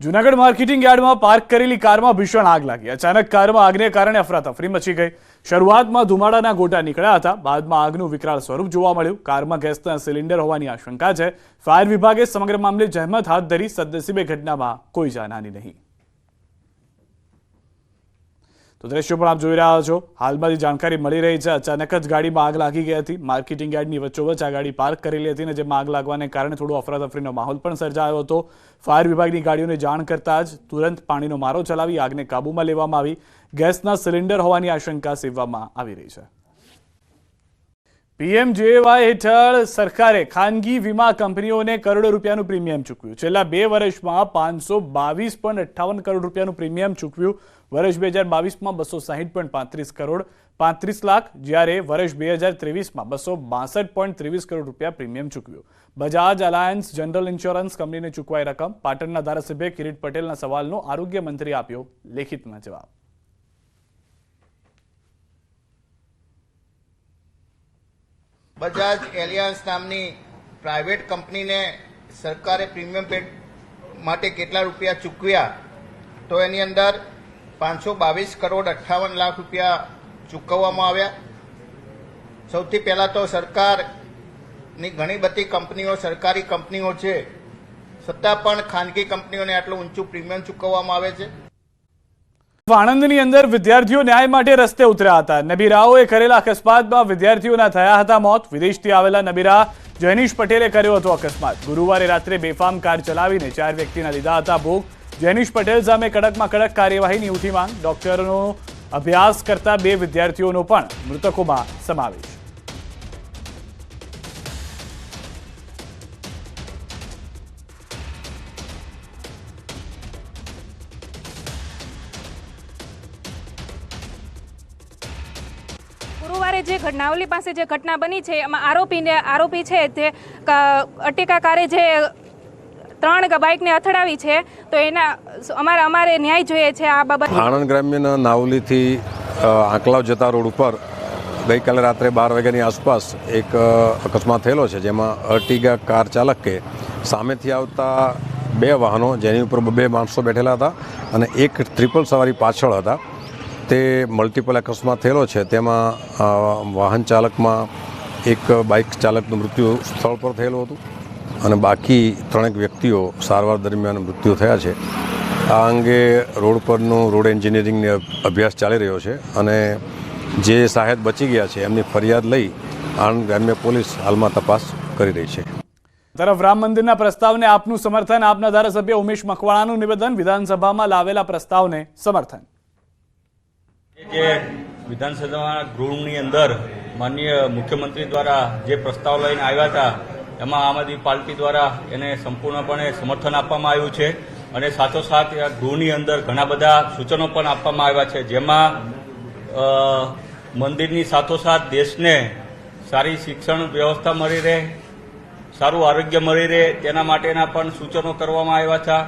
Junagadh marketing યાર્ડમાં park કરેલી કારમાં ભીષણ આગ લાગી. અચાનક કારમાં આગને કારણે અફરાતફરી મચી ગઈ. શરૂઆતમાં ધુમાડાના ગોટા નીકળ્યા હતા. બાદમાં આગનું વિકરાળ સ્વરૂપ જોવા મળ્યું. કારમાં ગેસના સિલિન્ડર હોવાની આશંકા છે. ફાયર વિભાગે સમગ્ર મામલે જહેમત હાથ ધરી સદનસીબે ઘટનામાં કોઈ જાનહાની નહીં. તો દ્રશ્યો પણ આપ જોઈ રહ્યા છો. હાલમાં જે જાણકારી મળી રહી છે, અચાનક જ ગાડીમાં આગ લાગી ગઈ હતી. માર્કેટિંગ યાર્ડની વચ્ચોવચ્ચ આ ગાડી પાર્ક કરેલી હતી અને જેમાં આગ લાગવાને કારણે થોડો અફરાતફરીનો માહોલ પણ સર્જાયો હતો. ફાયર વિભાગની ગાડીઓને જાણ કરતા જ તુરંત પાણીનો મારો ચલાવી આગને કાબૂમાં લેવામાં આવી. ગેસના સિલિન્ડર હોવાની આશંકા સેવવામાં આવી રહી છે. પીએમજેવાય હેઠળ સરકારે ખાનગી વીમા કંપનીઓને કરોડો રૂપિયાનું પ્રીમિયમ ચૂકવ્યું. છેલ્લા બે વર્ષમાં પાંચસો બાવીસ પોઈન્ટ અઠ્ઠાવન કરોડ રૂપિયાનું પ્રીમિયમ ચૂકવ્યું. વર્ષ બે હજાર બાવીસમાં બસો સાહીઠ પોઈન્ટ પાંત્રીસ કરોડ. પાંત્રીસ લાખ જ્યારે વર્ષ બે હજાર ત્રેવીસમાં બસો બાસઠ પોઈન્ટ ત્રેવીસ કરોડ રૂપિયા પ્રીમિયમ ચૂકવ્યું. બજાજ અલાયન્સ જનરલ ઇન્સ્યોરન્સ કંપનીને ચૂકવાઈ રકમ. પાટણના ધારાસભ્ય કિરીટ પટેલના સવાલનો આરોગ્ય મંત્રી આપ્યો લેખિતમાં જવાબ. બજાજ એલિયાન્સ નામની પ્રાઇવેટ કંપનીને સરકારે પ્રીમિયમ પેડ માટે કેટલા રૂપિયા ચૂકવ્યા? તો એની અંદર પાંચસો બાવીસ કરોડ અઠ્ઠાવન લાખ રૂપિયા ચૂકવવામાં આવ્યા. સૌથી પહેલાં તો સરકારની ઘણી બધી કંપનીઓ સરકારી કંપનીઓ છે. છતાં પણ ખાનગી કંપનીઓને આટલું ઊંચું પ્રીમિયમ ચૂકવવામાં આવે છે. આણંદની અંદર વિદ્યાર્થીઓ ન્યાય માટે રસ્તે ઉતર્યા હતા. નબીરાઓએ કરેલા અકસ્માતમાં વિદ્યાર્થીઓના થયા હતા મોત. વિદેશથી આવેલા નબીરા જૈનિશ પટેલે કર્યો હતો અકસ્માત. ગુરુવારે રાત્રે બેફામ કાર ચલાવીને ચાર વ્યક્તિના લીધા હતા ભોગ. જૈનિશ પટેલ સામે કડકમાં કડક કાર્યવાહીની ઉઠી માંગ. ડોક્ટરનો અભ્યાસ કરતા બે વિદ્યાર્થીઓનો પણ મૃતકોમાં સમાવેશ. જે ઘટનાવલી પાસે જે ઘટના બની છે, એમાં આરોપીને, આરોપી છે તે અટેકાકારે અટેકા કારે જે ત્રણ બાઇકને અથડાવી છે, તો એના, અમારે અમારે ન્યાય જોઈએ છે આ બાબત. આણંદ ગ્રામ્યના નાવલીથી આંકલાવ જતા રોડ ઉપર ગઈકાલે રાત્રે બાર વાગ્યાની આસપાસ એક અકસ્માત થયેલો છે, જેમાં અર્ટિગા કાર ચાલકે સામેથી આવતા બે વાહનો, જેની ઉપર બે માણસો બેઠેલા હતા અને એક ટ્રિપલ સવારી પાછળ હતા. તે મલ્ટિપલ અકસ્માત થયેલો છે. તેમાં વાહન ચાલકમાં એક બાઇક ચાલકનું મૃત્યુ સ્થળ પર થયેલું હતું અને બાકી ત્રણેક વ્યક્તિઓ સારવાર દરમિયાન મૃત્યુ થયા છે. આ અંગે રોડ પરનું રોડ એન્જિનિયરિંગને અભ્યાસ ચાલી રહ્યો છે અને જે સાહેબ બચી ગયા છે એમની ફરિયાદ લઈ આણંદ ગ્રામ્ય પોલીસ હાલમાં તપાસ કરી રહી છે. તરફ રામ મંદિરના પ્રસ્તાવને આપનું સમર્થન આપના ધારાસભ્ય ઉમેશ મકવાણાનું નિવેદન વિધાનસભામાં લાવેલા પ્રસ્તાવને સમર્થન. જે વિધાનસભાના ગૃહની અંદર માનનીય મુખ્યમંત્રી દ્વારા જે પ્રસ્તાવ લઈને આવ્યા હતા, એમાં આમ આદમી પાર્ટી દ્વારા એને સંપૂર્ણપણે સમર્થન આપવામાં આવ્યું છે અને સાથોસાથ ગૃહની અંદર ઘણા બધા સૂચનો પણ આપવામાં આવ્યા છે, જેમાં મંદિરની સાથોસાથ દેશને સારી શિક્ષણ વ્યવસ્થા મળી રહે, સારું આરોગ્ય મળી રહે, તેના માટેના પણ સૂચનો કરવામાં આવ્યા હતા.